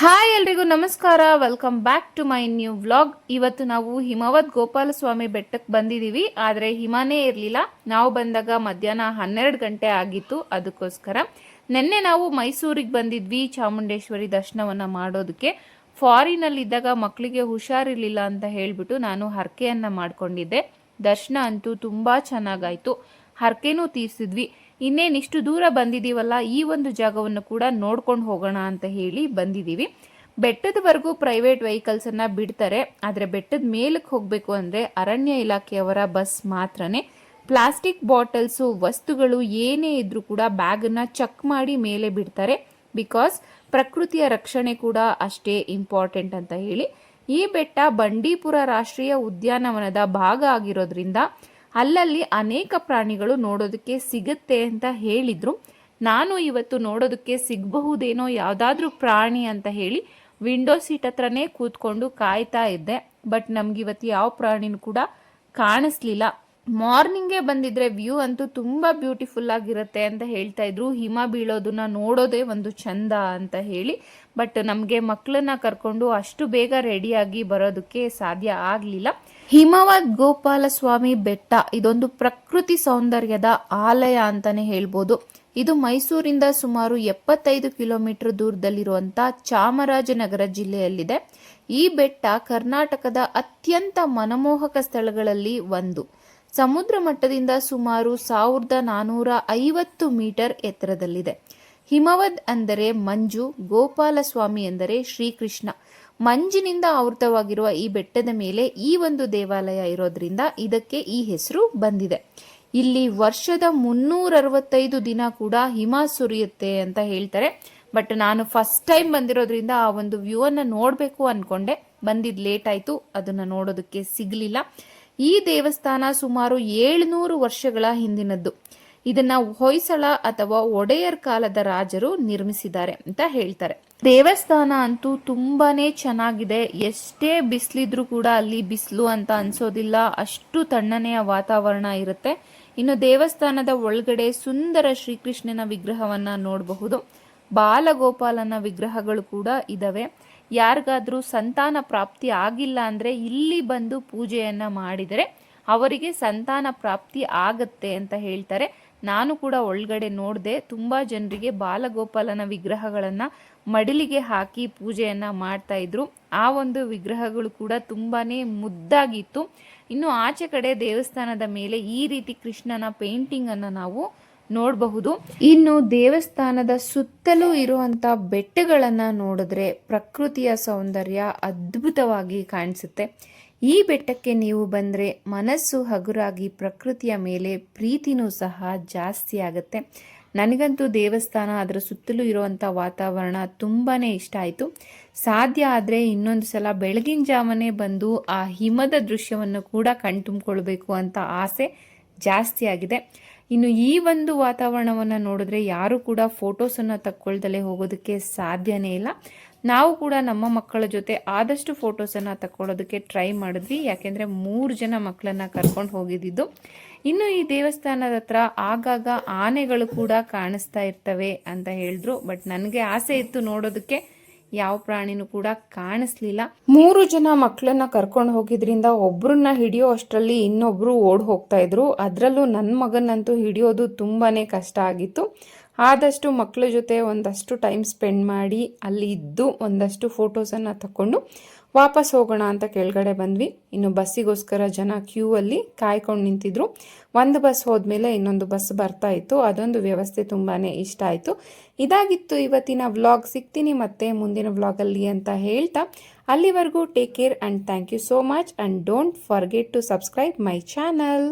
Hi ಎಲ್ರಿಗೂ ನಮಸ್ಕಾರ. Welcome back to my new vlog ಇವತ್ತು ನಾವು ಹಿಮವದ್ ಗೋಪಾಲಸ್ವಾಮಿ ಬೆಟ್ಟಕ್ಕೆ ಬಂದಿದ್ದೀವಿ ಆದರೆ ಹಿಮನೇ ಇರಲಿಲ್ಲ. ನಾವು ಬಂದಾಗ ಮಧ್ಯಾಹ್ನ ಹನ್ನೆರಡು ಗಂಟೆ ಆಗಿತ್ತು ಅದಕ್ಕೋಸ್ಕರ. ನಿನ್ನೆ ನಾವು ಮೈಸೂರಿಗೆ ಬಂದಿದ್ವಿ ಚಾಮುಂಡೇಶ್ವರಿ ದರ್ಶನವನ್ನು ಮಾಡೋದಕ್ಕೆ. ಫಾರಿನಲ್ಲಿದ್ದಾಗ ಮಕ್ಕಳಿಗೆ ಹುಷಾರಿರಲಿಲ್ಲ ಅಂತ ಹೇಳಿಬಿಟ್ಟು ನಾನು ಹರಕೆಯನ್ನು ಮಾಡಿಕೊಂಡಿದ್ದೆ. ದರ್ಶನ ಅಂತೂ ತುಂಬ ಚೆನ್ನಾಗಾಯಿತು. ಹರಕೆನೂ ತೀರಿಸಿದ್ವಿ. ಇನ್ನೇನಿಷ್ಟು ದೂರ ಬಂದಿದ್ದೀವಲ್ಲ ಈ ಒಂದು ಜಾಗವನ್ನು ಕೂಡ ನೋಡ್ಕೊಂಡು ಹೋಗೋಣ ಅಂತ ಹೇಳಿ ಬಂದಿದ್ದೀವಿ ಬೆಟ್ಟದವರೆಗೂ ಪ್ರೈವೇಟ್ ವೆಹಿಕಲ್ಸನ್ನು ಬಿಡ್ತಾರೆ. ಆದರೆ ಬೆಟ್ಟದ ಮೇಲಕ್ಕೆ ಹೋಗಬೇಕು ಅಂದರೆ ಅರಣ್ಯ ಇಲಾಖೆಯವರ ಬಸ್ ಮಾತ್ರನೇ. ಪ್ಲಾಸ್ಟಿಕ್ ಬಾಟಲ್ಸು ವಸ್ತುಗಳು ಏನೇ ಇದ್ರೂ ಕೂಡ ಬ್ಯಾಗನ್ನು ಚೆಕ್ ಮಾಡಿ ಮೇಲೆ ಬಿಡ್ತಾರೆ. ಬಿಕಾಸ್ ಪ್ರಕೃತಿಯ ರಕ್ಷಣೆ ಕೂಡ ಅಷ್ಟೇ ಇಂಪಾರ್ಟೆಂಟ್ ಅಂತ ಹೇಳಿ. ಈ ಬೆಟ್ಟ ಬಂಡೀಪುರ ರಾಷ್ಟ್ರೀಯ ಉದ್ಯಾನವನದ ಭಾಗ ಆಗಿರೋದ್ರಿಂದ ಅಲ್ಲಲ್ಲಿ ಅನೇಕ ಪ್ರಾಣಿಗಳು ನೋಡೋದಕ್ಕೆ ಸಿಗುತ್ತೆ ಅಂತ ಹೇಳಿದ್ರು. ನಾನು ಇವತ್ತು ನೋಡೋದಕ್ಕೆ ಸಿಗಬಹುದೇನೋ ಯಾವುದಾದ್ರೂ ಪ್ರಾಣಿ ಅಂತ ಹೇಳಿ ವಿಂಡೋ ಸೀಟ್ ಹತ್ರನೇ ಕೂತ್ಕೊಂಡು ಕಾಯ್ತಾ ಇದ್ದೆ. ಬಟ್ ನಮ್ಗೆ ಇವತ್ತು ಯಾವ ಪ್ರಾಣಿನೂ ಕೂಡ ಕಾಣಿಸ್ಲಿಲ್ಲ. ಮಾರ್ನಿಂಗೇ ಬಂದಿದ್ರೆ ವ್ಯೂ ಅಂತೂ ತುಂಬ ಬ್ಯೂಟಿಫುಲ್ ಆಗಿರುತ್ತೆ ಅಂತ ಹೇಳ್ತಾ ಇದ್ರು. ಹಿಮ ಬೀಳೋದನ್ನ ನೋಡೋದೇ ಒಂದು ಚಂದ ಅಂತ ಹೇಳಿ. ಬಟ್ ನಮಗೆ ಮಕ್ಕಳನ್ನ ಕರ್ಕೊಂಡು ಅಷ್ಟು ಬೇಗ ರೆಡಿಯಾಗಿ ಬರೋದಕ್ಕೆ ಸಾಧ್ಯ ಆಗಲಿಲ್ಲ. ಹಿಮವದ್ ಗೋಪಾಲಸ್ವಾಮಿ ಬೆಟ್ಟ, ಇದೊಂದು ಪ್ರಕೃತಿ ಸೌಂದರ್ಯದ ಆಲಯ ಅಂತಾನೆ ಹೇಳ್ಬೋದು. ಇದು ಮೈಸೂರಿಂದ ಸುಮಾರು ಎಪ್ಪತ್ತೈದು ಕಿಲೋಮೀಟರ್ ದೂರದಲ್ಲಿರುವಂತ ಚಾಮರಾಜನಗರ ಜಿಲ್ಲೆಯಲ್ಲಿದೆ. ಈ ಬೆಟ್ಟ ಕರ್ನಾಟಕದ ಅತ್ಯಂತ ಮನಮೋಹಕ ಸ್ಥಳಗಳಲ್ಲಿ ಒಂದು. ಸಮುದ್ರ ಮಟ್ಟದಿಂದ ಸುಮಾರು ಸಾವಿರದ ನಾನೂರ ಐವತ್ತು ಮೀಟರ್ ಎತ್ತರದಲ್ಲಿದೆ. ಹಿಮವದ್ ಅಂದರೆ ಮಂಜು, ಗೋಪಾಲಸ್ವಾಮಿ ಎಂದರೆ ಶ್ರೀಕೃಷ್ಣ. ಮಂಜಿನಿಂದ ಆವೃತವಾಗಿರುವ ಈ ಬೆಟ್ಟದ ಮೇಲೆ ಈ ಒಂದು ದೇವಾಲಯ ಇರೋದ್ರಿಂದ ಇದಕ್ಕೆ ಈ ಹೆಸರು ಬಂದಿದೆ. ಇಲ್ಲಿ ವರ್ಷದ ಮುನ್ನೂರ ಅರವತ್ತೈದು ದಿನ ಕೂಡ ಹಿಮ ಸುರಿಯುತ್ತೆ ಅಂತ ಹೇಳ್ತಾರೆ. ಬಟ್ ನಾನು ಫಸ್ಟ್ ಟೈಮ್ ಬಂದಿರೋದ್ರಿಂದ ಆ ಒಂದು ವ್ಯೂ ಅನ್ನ ನೋಡಬೇಕು ಅನ್ಕೊಂಡೆ. ಬಂದಿದ್ ಲೇಟ್ ಆಯ್ತು, ಅದನ್ನ ನೋಡೋದಕ್ಕೆ ಸಿಗಲಿಲ್ಲ. ಈ ದೇವಸ್ಥಾನ ಸುಮಾರು ಏಳುನೂರು ವರ್ಷಗಳ ಹಿಂದಿನದ್ದು. ಇದನ್ನ ಹೊಯ್ಸಳ ಅಥವಾ ಒಡೆಯರ್ ಕಾಲದ ರಾಜರು ನಿರ್ಮಿಸಿದ್ದಾರೆ ಅಂತ ಹೇಳ್ತಾರೆ. ದೇವಸ್ಥಾನ ಅಂತೂ ತುಂಬಾನೇ ಚೆನ್ನಾಗಿದೆ. ಎಷ್ಟೇ ಬಿಸಿಲಿದ್ರು ಕೂಡ ಅಲ್ಲಿ ಬಿಸಿಲು ಅಂತ ಅನ್ಸೋದಿಲ್ಲ. ಅಷ್ಟು ತಣ್ಣನೆಯ ವಾತಾವರಣ ಇರುತ್ತೆ. ಇನ್ನು ದೇವಸ್ಥಾನದ ಒಳಗಡೆ ಸುಂದರ ಶ್ರೀಕೃಷ್ಣನ ವಿಗ್ರಹವನ್ನ ನೋಡಬಹುದು. ಬಾಲಗೋಪಾಲನ ವಿಗ್ರಹಗಳು ಕೂಡ ಇದಾವೆ. ಯಾರಿಗಾದ್ರೂ ಸಂತಾನ ಪ್ರಾಪ್ತಿ ಆಗಿಲ್ಲ ಅಂದ್ರೆ ಇಲ್ಲಿ ಬಂದು ಪೂಜೆಯನ್ನ ಮಾಡಿದರೆ ಅವರಿಗೆ ಸಂತಾನ ಪ್ರಾಪ್ತಿ ಆಗತ್ತೆ ಅಂತ ಹೇಳ್ತಾರೆ. ನಾನು ಕೂಡ ಒಳಗಡೆ ನೋಡಿದೆ ತುಂಬಾ ಜನರಿಗೆ ಬಾಲಗೋಪಾಲನ ವಿಗ್ರಹಗಳನ್ನ ಮಡಿಲಿಗೆ ಹಾಕಿ ಪೂಜೆಯನ್ನ ಮಾಡ್ತಾ ಇದ್ರು. ಆ ಒಂದು ವಿಗ್ರಹಗಳು ಕೂಡ ತುಂಬಾನೇ ಮುದ್ದಾಗಿತ್ತು. ಇನ್ನು ಆಚೆ ಕಡೆ ದೇವಸ್ಥಾನದ ಮೇಲೆ ಈ ರೀತಿ ಕೃಷ್ಣನ ಪೇಂಟಿಂಗ್ ಅನ್ನ ನಾವು ನೋಡಬಹುದು. ಇನ್ನು ದೇವಸ್ಥಾನದ ಸುತ್ತಲೂ ಇರುವಂತ ಬೆಟ್ಟಗಳನ್ನು ನೋಡಿದ್ರೆ ಪ್ರಕೃತಿಯ ಸೌಂದರ್ಯ ಅದ್ಭುತವಾಗಿ ಕಾಣಿಸುತ್ತೆ. ಈ ಬೆಟ್ಟಕ್ಕೆ ನೀವು ಬಂದರೆ ಮನಸ್ಸು ಹಗುರಾಗಿ ಪ್ರಕೃತಿಯ ಮೇಲೆ ಪ್ರೀತಿನೂ ಸಹ ಜಾಸ್ತಿ ಆಗುತ್ತೆ. ನನಗಂತೂ ದೇವಸ್ಥಾನ ಅದರ ಸುತ್ತಲೂ ಇರುವಂಥ ವಾತಾವರಣ ತುಂಬಾ ಇಷ್ಟ ಆಯಿತು. ಸಾಧ್ಯ ಆದರೆ ಇನ್ನೊಂದು ಸಲ ಬೆಳಗಿನ ಜಾವನೇ ಬಂದು ಆ ಹಿಮದ ದೃಶ್ಯವನ್ನು ಕೂಡ ಕಣ್ತುಂಬಿಕೊಳ್ಬೇಕು ಅಂತ ಆಸೆ ಜಾಸ್ತಿ ಆಗಿದೆ. ಇನ್ನು ಈ ಒಂದು ವಾತಾವರಣವನ್ನು ನೋಡಿದ್ರೆ ಯಾರು ಕೂಡ ಫೋಟೋಸನ್ನು ತಕ್ಕೊಳ್ದಲೇ ಹೋಗೋದಕ್ಕೆ ಸಾಧ್ಯನೇ ಇಲ್ಲ. ನಾವು ಕೂಡ ನಮ್ಮ ಮಕ್ಕಳ ಜೊತೆ ಆದಷ್ಟು ಫೋಟೋಸನ್ನು ತಕ್ಕೊಳ್ಳೋದಕ್ಕೆ ಟ್ರೈ ಮಾಡಿದ್ವಿ. ಯಾಕೆಂದರೆ ಮೂರು ಜನ ಮಕ್ಕಳನ್ನ ಕರ್ಕೊಂಡು ಹೋಗಿದ್ದಿದ್ದು ಇನ್ನು ಈ ದೇವಸ್ಥಾನದ ಹತ್ರ ಆಗಾಗ ಆನೆಗಳು ಕೂಡ ಕಾಣಿಸ್ತಾ ಇರ್ತವೆ ಅಂತ ಹೇಳಿದ್ರು. ಬಟ್ ನನಗೆ ಆಸೆ ಇತ್ತು ನೋಡೋದಕ್ಕೆ. ಯಾವ ಪ್ರಾಣಿನೂ ಕೂಡ ಕಾಣಿಸ್ಲಿಲ್ಲ. ಮೂರು ಜನ ಮಕ್ಕಳನ್ನ ಕರ್ಕೊಂಡು ಹೋಗಿದ್ರಿಂದ ಒಬ್ರನ್ನ ಹಿಡಿಯೋ ಅಷ್ಟರಲ್ಲಿ ಇನ್ನೊಬ್ರು ಓಡ್ ಹೋಗ್ತಾ ಇದ್ರು. ಅದರಲ್ಲೂ ನನ್ನ ಮಗನಂತೂ ಹಿಡಿಯೋದು ತುಂಬಾನೇ ಕಷ್ಟ ಆಗಿತ್ತು. ಆದಷ್ಟು ಮಕ್ಕಳ ಜೊತೆ ಒಂದಷ್ಟು ಟೈಮ್ ಸ್ಪೆಂಡ್ ಮಾಡಿ ಅಲ್ಲಿ ಇದ್ದು ಒಂದಷ್ಟು ಫೋಟೋಸನ್ನು ತಗೊಂಡು ವಾಪಸ್ ಹೋಗೋಣ ಅಂತ ಕೆಳಗಡೆ ಬಂದ್ವಿ. ಇನ್ನು ಬಸ್ಸಿಗೋಸ್ಕರ ಜನ ಕ್ಯೂ ಅಲ್ಲಿ ಕಾಯ್ಕೊಂಡು ನಿಂತಿದ್ರು. ಒಂದು ಬಸ್ ಹೋದ್ಮೇಲೆ ಇನ್ನೊಂದು ಬಸ್ ಬರ್ತಾ ಇತ್ತು. ಅದೊಂದು ವ್ಯವಸ್ಥೆ ತುಂಬಾನೇ ಇಷ್ಟ ಆಯಿತು. ಇದಾಗಿತ್ತು ಇವತ್ತಿನ ವ್ಲಾಗ್ ಸಿಗ್ತೀನಿ ಮತ್ತೆ ಮುಂದಿನ ವ್ಲಾಗಲ್ಲಿ ಅಂತ ಹೇಳ್ತಾ. ಅಲ್ಲಿವರೆಗೂ take care and thank you so much and don't forget to subscribe my channel